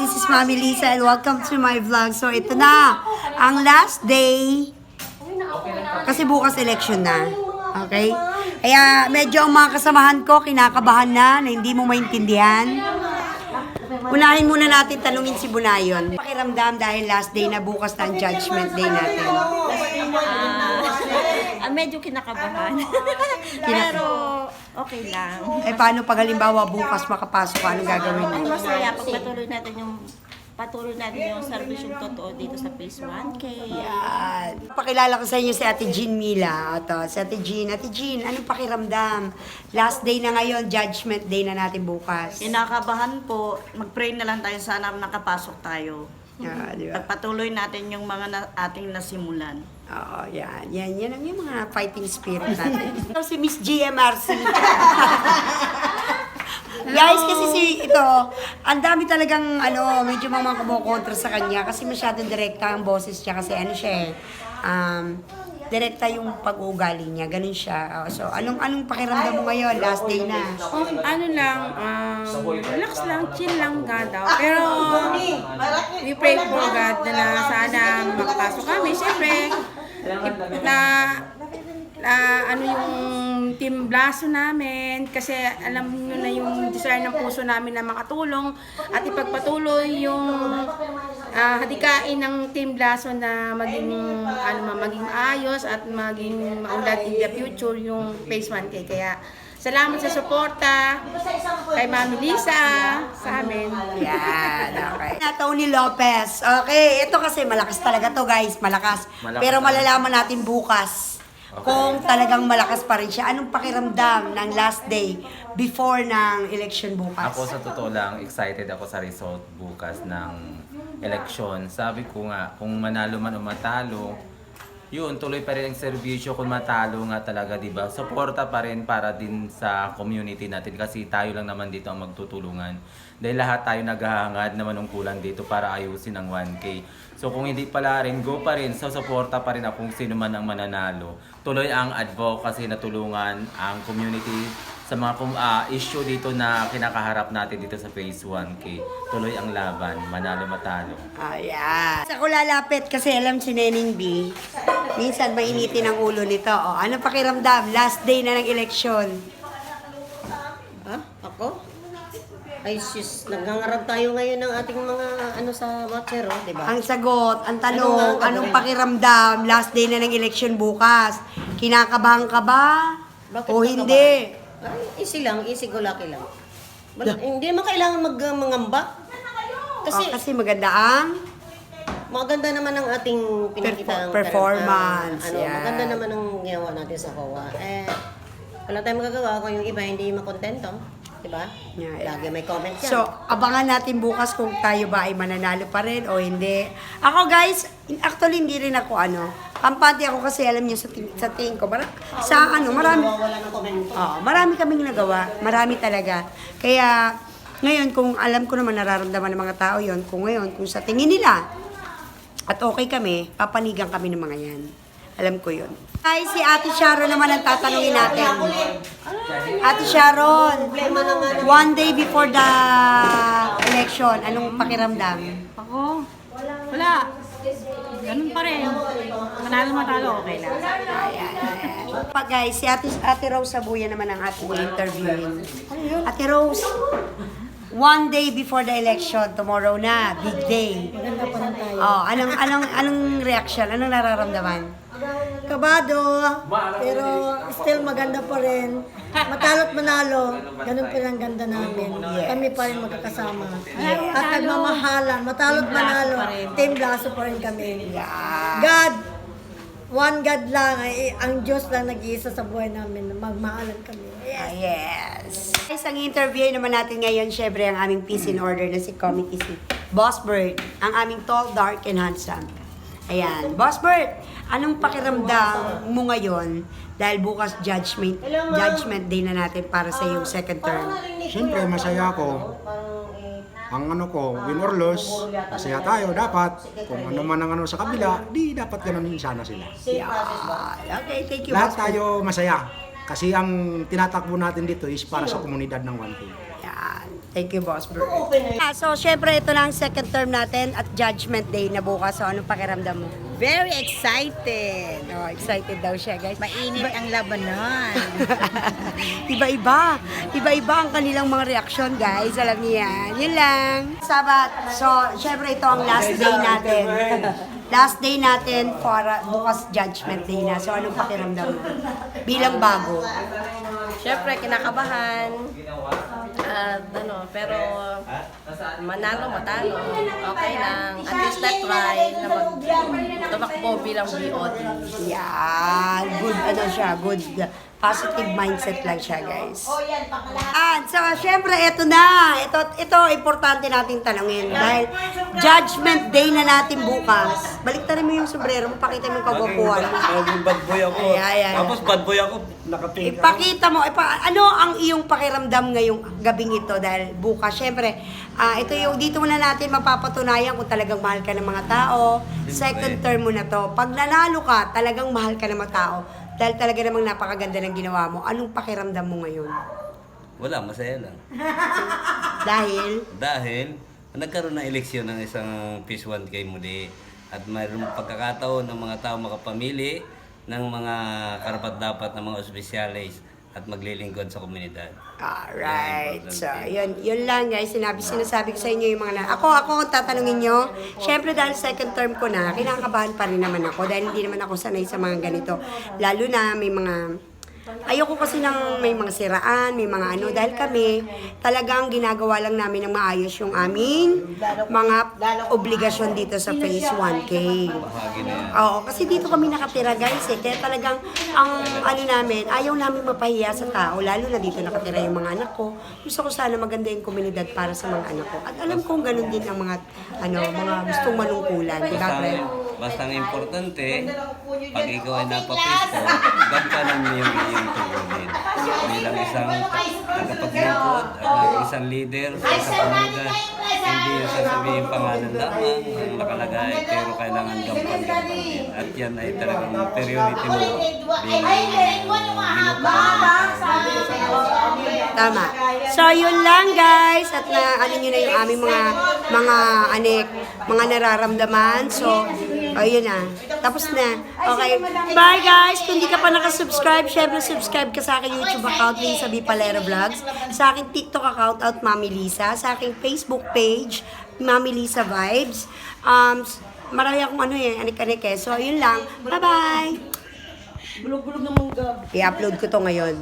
This is Mami Lisa and welcome to my vlog. So ito na, ang last day. Kasi bukas election na. Okay? Kaya medyo ang mga kasamahan ko kinakabahan na na hindi mo maintindihan. Unahin muna natin tanungin si Bunayon. Pakiramdam dahil last day na bukas na ang judgment day natin. Ah, medyo kinakabahan. Pero okay lang. Eh paano pag halimbawa bukas makapasok ka, anong gagawin mo? Ay masaya pag patuloy natin yung patuloy natin yung service yung totoo dito sa phase 1K. Yan. Pakilala ko sa inyo si Ate Jean Mila. Ito, si Ate Jean. Ate Jean, anong pakiramdam? Last day na ngayon, judgment day na natin bukas. Kinakabahan po, mag-pray na lang tayo sana nakapasok tayo. Yeah, di ba? Pagpatuloy natin yung mga na- ating nasimulan. Oo, yan. Yan, yan ang yung mga fighting spirit natin. Ito si Miss GMRC. Guys, kasi si ito, ang dami talagang ano, medyo mga kumukontra sa kanya kasi masyadong direkta ang boses niya kasi ano siya eh, um, direkta yung pag-uugali niya, ganun siya. Oh, so, anong anong pakiramdam mo ngayon? Last day na. Oh, ano lang, um, relax lang, chill lang God daw. Pero, we pray for God na sana makapasok kami. Siyempre, na, na ano yung team blaso namin kasi alam nyo na yung desire ng puso namin na makatulong at ipagpatuloy yung ah, hadikain ng team blaso na maging ano ma- maging ayos at maging maunlad in the future yung phase 1K kaya salamat sa suporta kay Mami Lisa sa amin. Okay. Na Tony Lopez. Okay, ito kasi malakas talaga to guys, malakas. Malakas Pero malalaman natin bukas kung talagang malakas pa rin siya. Anong pakiramdam ng last day before ng election bukas? Ako sa totoo lang, excited ako sa result bukas ng election. Sabi ko nga, kung manalo man o matalo, yun, tuloy pa rin ang serbisyo kung matalo nga talaga, di ba? Suporta pa rin para din sa community natin kasi tayo lang naman dito ang magtutulungan. Dahil lahat tayo naghahangad na manungkulan dito para ayusin ang 1K. So kung hindi pala rin, go pa rin. So suporta pa rin ako kung sino man ang mananalo. Tuloy ang advocacy na tulungan ang community sa mga ah, issue dito na kinakaharap natin dito sa phase 1K. Tuloy ang laban, manalo matalo. Ayan. Sa ko lalapit kasi alam si Nening B, minsan mainitin ang ulo nito. O, ano pakiramdam? Last day na ng election. Ha? Ako? Ay sis, nagngangarap tayo ngayon ng ating mga ano sa watcher, oh, di ba? Ang sagot, ang tanong, Ano nga, anong gagawin? pakiramdam? Last day na ng election bukas. Kinakabahan ka ba? Bakit o hindi? Ay, easy lang, easy go lucky lang. Wala, hindi naman kailangan mag, uh, mangamba. Kasi, O, kasi maganda ang maganda naman ang ating pinakita Perfor- performance, ano, yan. maganda naman ang ginawa natin sa COA. Eh, wala tayong magagawa kung yung iba hindi makontento. Di ba? Yeah, yeah. Lagi may comment yan. So, abangan natin bukas kung tayo ba ay mananalo pa rin o hindi. Ako guys, actually hindi rin ako ano. Kampante ako kasi alam niyo sa, ting- sa tingin ko. Mara- sa ano, marami. Wala ng komento. Oo, marami kaming nagawa. Marami talaga. Kaya, ngayon, kung alam ko naman nararamdaman ng mga tao yon kung ngayon, kung sa tingin nila, at okay kami, papanigan kami ng mga yan. Alam ko yon. Ay, si Ate Sharon naman ang tatanungin natin. Ate Sharon, one day before the election, anong pakiramdam? ako wala ganun pa rin manalo matalo okay lang Pa guys, si Ate, Ate Rose Sabuya naman ang ating interviewin. Ate Rose, one day before the election, tomorrow na, big day. Maganda pa rin tayo. Oh, anong, anong, anong reaction? Anong nararamdaman? kabado, pero still maganda pa rin. Matalo't manalo, ganun pa rin ang ganda namin. Kami pa rin magkakasama. At nagmamahalan, matalo't manalo, team blaso pa rin kami. God, one God lang, ay, ang Diyos lang nag-iisa sa buhay namin, magmahalan kami. Ah, yes. Guys, ang interview naman natin ngayon, syempre, ang aming peace in order na si Committee si Boss Bird, ang aming tall, dark, and handsome. Ayan. Boss Bird, anong pakiramdam mo ngayon dahil bukas judgment judgment day na natin para sa iyong second term? Siyempre, masaya ako. Ang ano ko, win or lose, masaya tayo. Dapat, kung ano man ang ano sa kabila, di dapat ganun din sana sila. Yeah. Okay, thank you, Lahat Boss Bird. tayo masaya. Kasi ang tinatakbo natin dito is para sa komunidad ng 1K. Yan. Thank you, Boss Bro. Ah, so, syempre, ito na ang second term natin at judgment day na bukas. So, anong pakiramdam mo? Very excited. Oh, excited daw siya, guys. Mainit ang labanan. Iba-iba. Iba-iba ang kanilang mga reaksyon, guys. Alam niyo yan. Yun lang. Sabat. So, syempre, ito ang last day natin. Last day natin uh, bukas judgment day na. So, anong pakiramdam mo? Bilang bago. Siyempre, kinakabahan. At ano, pero manalo, matalo. Okay lang. At least na try na mag tumakbo bilang BOD. Yan. Good, ano siya, good positive mindset lang siya, guys. And so, syempre, ito na. Ito, ito, importante natin tanungin. Dahil judgment day na natin bukas. Baliktarin mo yung sombrero mo, pakita mo yung kagwapuan. Naging bad boy ako. Ay, ay, ay. Tapos bad boy ako, nakapink. Ipakita mo, ipa, ano ang iyong pakiramdam ngayong gabing ito dahil bukas, syempre, ah, ito yung, dito muna natin mapapatunayan kung talagang mahal ka ng mga tao. Second term mo na to. Pag nanalo ka, talagang mahal ka ng mga tao. Dahil talaga namang napakaganda ng ginawa mo. Anong pakiramdam mo ngayon? Wala, masaya lang. Dahil, Dahil, nagkaroon ng eleksyon ng isang Peace 1K muli. At mayroong pagkakataon ng mga tao makapamili ng mga karapat-dapat ng mga ospisyales at maglilingkod sa komunidad. alright. So, yun, yun lang guys. Sinabi, sinasabi ko sa inyo yung mga na... Ako, ako, kung tatanungin nyo, syempre dahil second term ko na, kinakabahan pa rin naman ako dahil hindi naman ako sanay sa mga ganito. Lalo na may mga... Ayoko kasi ng may mga siraan, may mga ano, dahil kami talagang ginagawa lang namin ng maayos yung aming mga obligasyon dito sa phase 1K. Bahagi na yan. Oo, kasi dito kami nakatira guys eh. Kaya talagang ang ano namin, ayaw namin mapahiya sa tao. Lalo na dito nakatira yung mga anak ko. Gusto ko sana maganda yung komunidad para sa mga anak ko. At alam kong ganun din ang mga ano, mga gustong manungkulan. Di ba, Basta, basta ang importante, pag ikaw ay napapisto, gantanan mo yung iyong tungkulin. Bilang isang tagapaglingkod at isang leader sa komunidad, hindi yung sasabihin pangalan lamang ang nakalagay, pero kailangan gampan-gampan din. At yan ay talagang priority mo bilang. Tama. So, yun lang guys. At na, ano nyo na yung aming mga, mga, anik, mga nararamdaman. So, ayun na. Tapos na. Okay. Bye guys. Kung di ka pa nakasubscribe, syempre subscribe ka sa aking YouTube account, Lisa B. Palero Vlogs. Sa aking TikTok account, at Mami Lisa. Sa aking Facebook page, Mami Lisa Vibes. Um, marami akong ano eh, anik-anik eh. So, yun lang. Bye-bye. I-upload ko to ngayon.